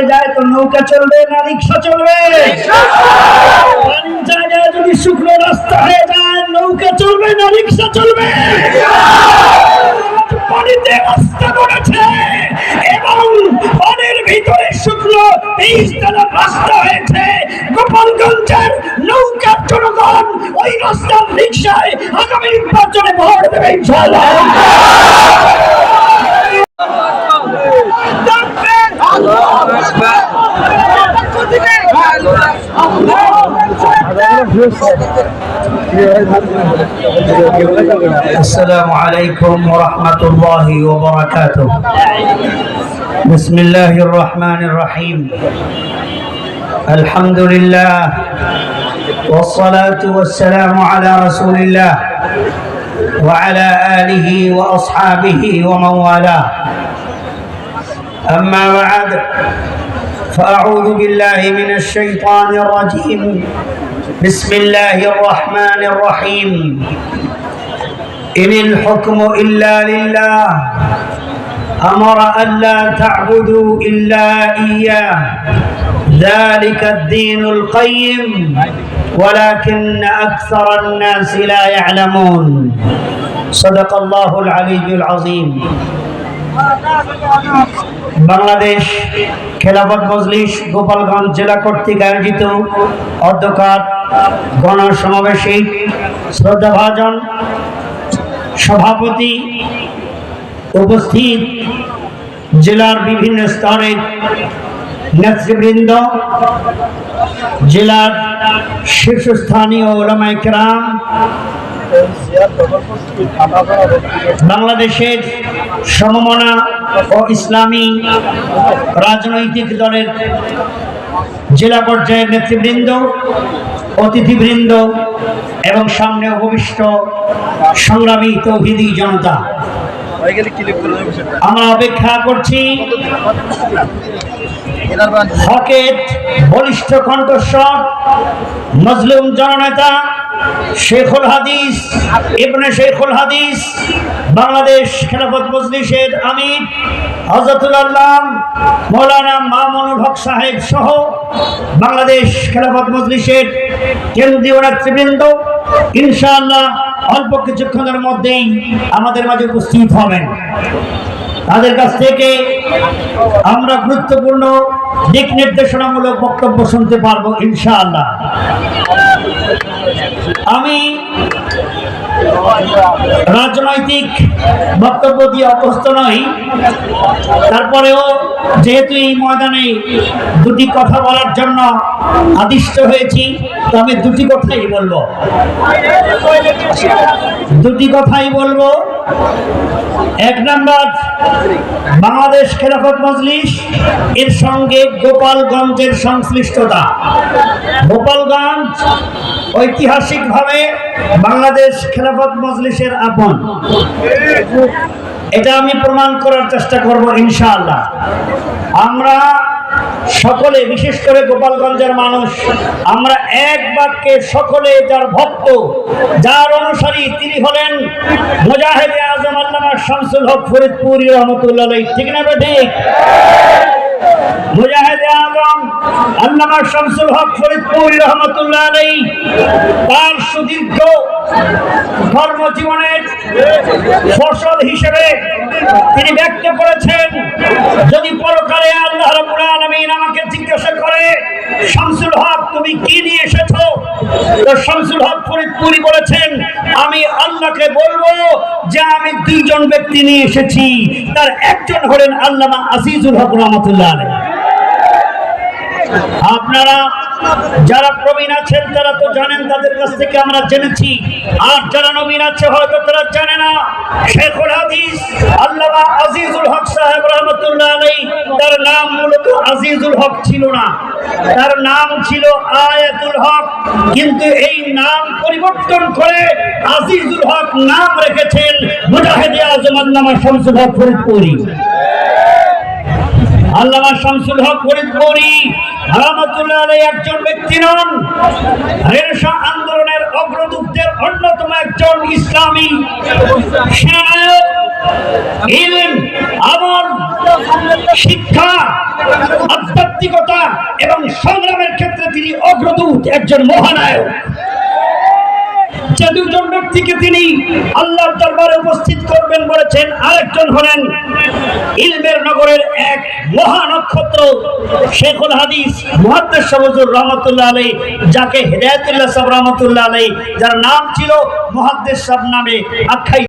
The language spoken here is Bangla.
রাস্তায় যায় তো নৌকা চলবে না রিক্সা চলবে। জায়গায় যদি শুকনো রাস্তা হয়ে যায় নৌকা চলবে না রিক্সা চলবে। পানিতে রাস্তা করেছে এবং পানির ভিতরে শুকনো তেইশ তলা রাস্তা হয়েছে। গোপালগঞ্জের নৌকার জনগণ ওই রাস্তার রিক্সায় আগামী নির্বাচনে ভোট দেবে ইনশাআল্লাহ। السلام عليكم ورحمة الله وبركاته. بسم الله الرحمن الرحيم. الحمد لله والصلاة والسلام على رسول الله وعلى آله وأصحابه ومن والاه. أما بعد فأعوذ بالله من الشيطان الرجيم. بسم الله الرحمن الرحيم. إن الحكم إلا لله. أمر ألا تعبدوا إلا إياه. ذلك الدين القيم. ولكن أكثر الناس لا يعلمون. صدق الله العلي العظيم. বাংলাদেশ খেলাফত মজলিস গোপালগঞ্জ জেলা কর্তৃক আয়োজিত অধ্যকার গণসমাবেশে শ্রদ্ধাভাজন সভাপতি উপস্থিত জেলার বিভিন্ন স্তরের নেতৃবৃন্দ, জেলার শীর্ষস্থানীয় ওলামাই কেরাম বাংলাদেশের সমমনা ও ইসলামী রাজনৈতিক দলের জেলা পর্যায়ের নেতৃবৃন্দ, অতিথিবৃন্দ এবং সামনে উপবিষ্ট সংগ্রামী তৌহিদি জনতা। আমরা অপেক্ষা করছি হকের বলিষ্ঠ কণ্ঠস্বর, মজলুম জননেতা শেখুল হাদিস, ইবনে শেখুল হাদিস, বাংলাদেশ খেলাফত মজলিসের আমির হজরতুল আল্লাম, মৌলানা মামুনুল হক সাহেব সহ বাংলাদেশ খেলাফত মজলিসের কেন্দ্রীয় নেতৃবৃন্দ। ইনশাআল্লাহ অল্প কিছুক্ষণের মধ্যেই আমাদের মাঝে উপস্থিত হবেন। তাদের কাছ থেকে আমরা গুরুত্বপূর্ণ দিক নির্দেশনামূলক বক্তব্য শুনতে পারব ইনশাআল্লাহ। আমি রাজনৈতিক বক্তব্য দিয়ে অভ্যস্ত নই। তারপরেও যেহেতু এই ময়দানে দুটি কথা বলার জন্য আদিষ্ট হয়েছি, তো আমি দুটি কথাই বলব। দুটি কথাই বলব। এক নাম্বার, বাংলাদেশ খেলাফত মজলিস, এর সঙ্গে গোপালগঞ্জের সংশ্লিষ্টতা। গোপালগঞ্জ ঐতিহাসিকভাবে বাংলাদেশ খেলাফত মজলিসের আপন। এটা আমি প্রমাণ করার চেষ্টা করব ইনশাআল্লাহ। আমরা সকলে, বিশেষ করে গোপালগঞ্জের মানুষ, আমরা এক বাক্যে সকলে যার ভক্ত, যার অনুসারী তিনি হলেন মুজাহিদ আজম আল্লামা শামসুল হক ফরিদপুরি রহমতুল্লাহ ঠিক না ঠিক মুজাহিদ আজম আল্লামা শামসুল ফসল হিসেবে তিনি ব্যক্ত করেছেন, যদি পরকালে আল্লাহ রাব্বুল আলমিন আমাকে জিজ্ঞাসা করে, শামসুল হক, তুমি কি নিয়ে তো শামসুল হক ফরিদপুরি বলেছেন, আমি আল্লাহকে বলব যে আমি দুইজন ব্যক্তি নিয়ে এসেছি। তার একজন হলেন আল্লামা আজিজুল হক রহমতুল্লাহ আপনারা যারা প্রবীণ আছেন, তারা তো জানেন তাদের কাছ থেকে আমরা জেনেছি। আর যারা নবীন আছে, হয়তো তারা জানে না। শেখুল হাদিস আজিজুল হক সাহেব রহমতুল্লাহ আলাই তার নাম মূলত আজিজুল হক ছিল না। তার নাম ছিল আয়াতুল হক। কিন্তু এই নাম পরিবর্তন করে আজিজুল হক নাম রেখেছেন আল্লামা শামসুল হক ফরিদপুরি। আল্লামা শামসুল হক ফরিদপুরি একজন আন্দোলনের অন্যতম একজন ইসলামী শিক্ষা আধ্যাত্মিকতা এবং সংগ্রামের ক্ষেত্রে তিনি অগ্রদূত একজন মহানায়ক। দুজন ব্যক্তিকে তিনি আল্লাহর দরবারে উপস্থিত করবেন বলেছেন আরেকজন হলেন ইলমের নগরের এক মহা নক্ষত্র, শেখুল হাদিস মুহাদ্দিস সবজুর রহমতুল্লাহ আলী যাকে হেদায়তুল্লাহ সাহেব রহমতুল্লাহ আলাই যার নাম ছিল মহাদ্দেশ সাহেব নামে আখ্যায়িত।